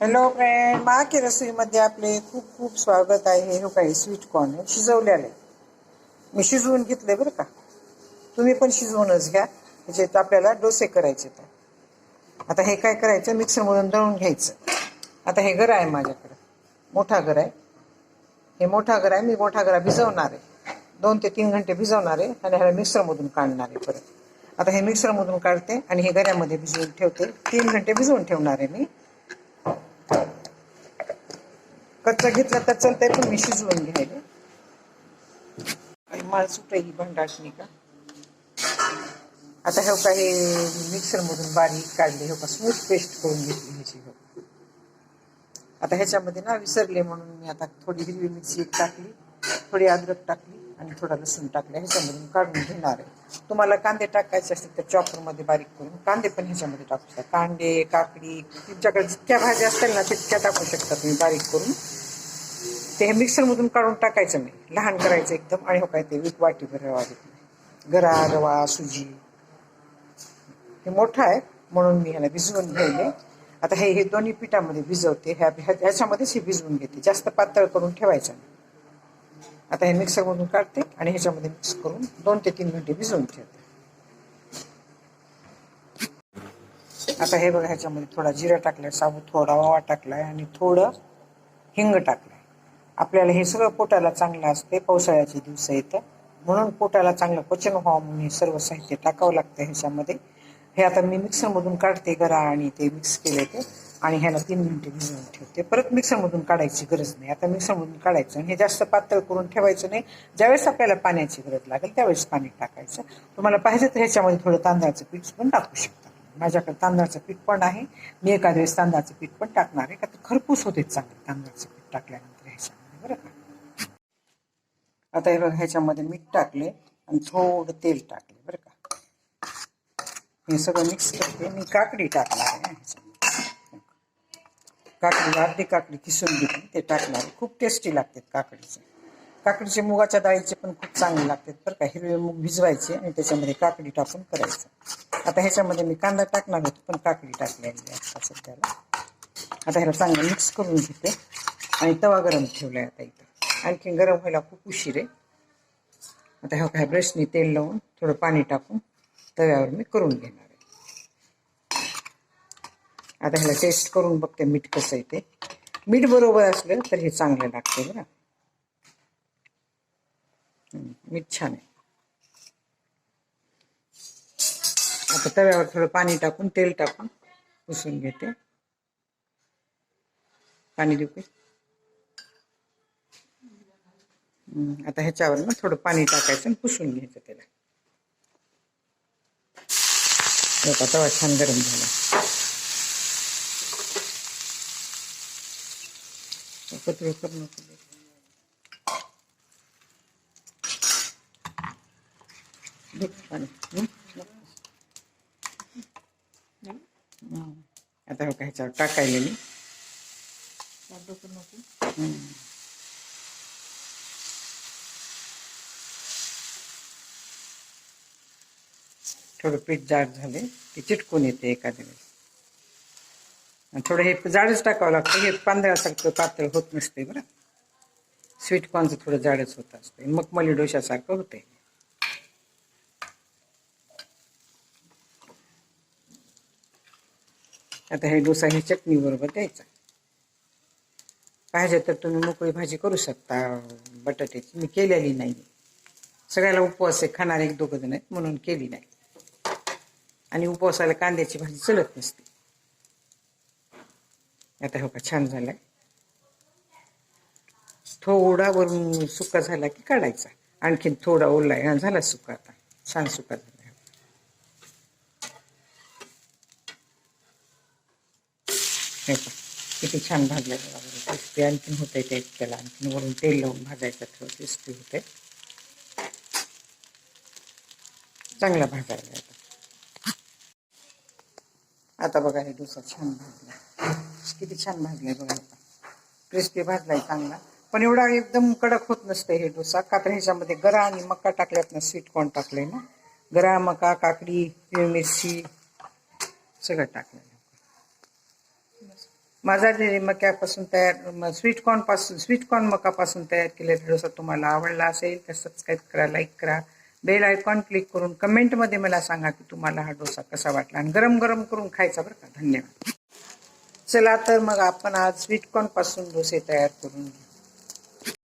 Hello friend माकी रसोईमध्ये आपले खूप खूप स्वागत आहे. हे काही स्वीट कॉर्न आहे. शिजवलेले मी शिजवून घेतले बरं का? तुम्ही पण शिजवूनच घ्या. म्हणजे आपल्याला डोसे करायचे तर आता हे काय करायचं? मिक्सरमधून दळून घ्यायचं. आता हे घर आहे माझ्याकडं. मोठा घर आहे. हे मोठा घर आहे. मी मोठा घरा भिजवणार आहे. दोन ते तीन घंटे भिजवणार आहे आणि ह्याला मिक्सरमधून काढणार आहे परत. आता हे मिक्सरमधून काढते आणि हे घऱ्यामध्ये भिजवून ठेवते. तीन घंटे भिजवून ठेवणार आहे मी. कच्चा घेतला तर चालतंय पण मी शिजवून घ्यायला आणि मला सुट ही भंडासनी का? आता हे काही मिक्सर मधून बारीक काढली हे का स्मूथ पेस्ट करून घेतली ह्याची हो आता ह्याच्यामध्ये ना विसरले म्हणून मी आता थोडी हिरवी मिरची टाकली थोडी अद्रक टाकली आणि थोडा लसूण टाकला ह्याच्यामधून काढून घेणार आहे. तुम्हाला कांदे टाकायचे असतील तर चॉपरमध्ये बारीक करून कांदे पण ह्याच्यामध्ये टाकू शकता. कांदे काकडी तुमच्याकडे जितक्या भाज्या असतील ना तितक्या टाकू शकता तुम्ही बारीक करून. ते हे मिक्सरमधून काढून टाकायचं नाही. लहान करायचं एकदम. आणि हो काय ते एक वाटी रवा देते. गरा रवा सुजी. हे मोठं आहे म्हणून मी ह्याला भिजवून घ्यायले आता हे हे दोन्ही पिठामध्ये भिजवते. ह्या ह्या- ह्याच्यामध्येच हे भिजवून घेते. जास्त पातळ करून ठेवायचं नाही. आता हे मिक्सरमधून काढते आणि ह्याच्यामध्ये मिक्स करून दोन ते तीन मिनिटे भिजवून ठेवते. आता हे बघा ह्याच्यामध्ये थोडा जिरा टाकलाय साबू थोडा ओवा टाकलाय आणि थोडं हिंग टाकलाय. आपल्याला हे सगळं पोटाला चांगलं असते पावसाळ्याचे दिवस येतं म्हणून पोटाला चांगलं पचन व्हावं म्हणून हे सर्व साहित्य टाकावं लागतं ह्याच्यामध्ये. हे आता मी मिक्सरमधून काढते गरा आणि ते मिक्स केले ते. आणि ह्याला तीन मिनिटे भिजवून ठेवते. परत मिक्सरमधून काढायची गरज नाही. आता मिक्सरमधून काढायचं आणि हे जास्त पातळ करून ठेवायचं नाही. ज्यावेळेस आपल्याला पाण्याची गरज लागेल त्यावेळेस पाणी टाकायचं. तुम्हाला पाहिजे तर ह्याच्यामध्ये थोडं तांदळाचं पीठ पण टाकू शकता. माझ्याकडे तांदळाचं पीठ पण आहे. मी एखाद्या वेळेस तांदळाचं पीठ पण टाकणार आहे. का तर खरपूस होते चांगलं तांदळाचं पीठ टाकल्यानंतर ह्याच्यामध्ये बरं का? आता हे बघा ह्याच्यामध्ये मीठ टाकले आणि थोडं तेल टाकले बरं का? हे सगळं मिक्स करते. मी काकडी टाकणार आहे ह्याच्यामध्ये. काकडी अर्धी काकडी किसून घेतली ते टाकणार. खूप टेस्टी लागतात काकडीचे. काकडीचे मुगाच्या डाळीचे पण खूप चांगले लागतात बरं का. हिरवे मूग भिजवायचे आणि त्याच्यामध्ये काकडी टाकून करायचं. आता ह्याच्यामध्ये मी कांदा टाकणार होतो पण काकडी टाकलेली आहे सध्याला. आता ह्याला चांगलं मिक्स करून घेते आणि तवा गरम ठेवला आहे आता इथं. आणखी गरम व्हायला खूप उशीर आहे. आता ह्या काय ब्रशनी तेल लावून थोडं पाणी टाकून तव्यावर मी करून घेणार आहे. आता ह्याला टेस्ट करून बघते मीठ कसं आहे ते. मीठ बरोबर असलं तर हे चांगलं लागते बरं. मीठ छान आहे. आता तव्यावर थोडं पाणी टाकून तेल टाकून पुसून घेते. पाणी देऊ आता ह्याच्यावर ना थोडं पाणी टाकायचं आणि पुसून घ्यायचं त्याला. तवा छान गरम झाला. पत्र करू नको दे पाणी हं? हं. आता बघा ह्याच्यावर टाकायला मी हं. थोडं पीठ जाड झाले की चिटकून येते एखाद्या वेळेस थोडं हे जाडच टाकावं लागतं. हे पांढऱ्यासारखं पातळ होत नसते बरं. स्वीट कॉर्नचं थोडं जाडच होत असते मखमली डोशासारखं होते आता हे डोसा हे चटणी बरोबर द्यायचा. पाहिजे तर तुम्ही मोकळी भाजी करू शकता. बटाट्याची मी केलेली नाही. सगळ्याला उपवास आहे. खाणारे एक दोघं जण आहेत म्हणून केली नाही. आणि उपवासाला कांद्याची भाजी चलत नसते. आता हो का छान झालाय. थोडा वरून सुका झाला की काढायचा. आणखीन थोडा ओला आहे झाला सुका आता. छान सुका झाला. हे पहा, किती छान भाजलं क्रिस्पी आणखीन होते ते त्याला. आणखीन वरून तेल लावून भाजायचं थोडं क्रिस्पी होते चांगला भाजायला आता आता बघा हे डोसा छान भाजला. किती छान भाजलाय बघा आता क्रिस्पी भाजलाय चांगला. पण एवढा एकदम कडक होत नसतं हे डोसा. का तर ह्याच्यामध्ये गरा आणि मका टाकल्यात ना स्वीट कॉर्न टाकले ना. गरा मका काकडी हिरवी मिरची सगळं टाकलं माझा जे मक्यापासून तयार स्वीटकॉर्नपासून स्वीटकॉर्न मकापासून तयार केलेला डोसा तुम्हाला आवडला असेल तर सबस्क्राईब करा लाईक करा. बेल आयकॉन क्लिक करून कमेंटमध्ये मला सांगा की तुम्हाला हा डोसा कसा वाटला. आणि गरम गरम करून खायचा बरं का. धन्यवाद. चला तर मग आपण आज स्वीटकॉर्नपासून डोसे तयार करून घेऊ.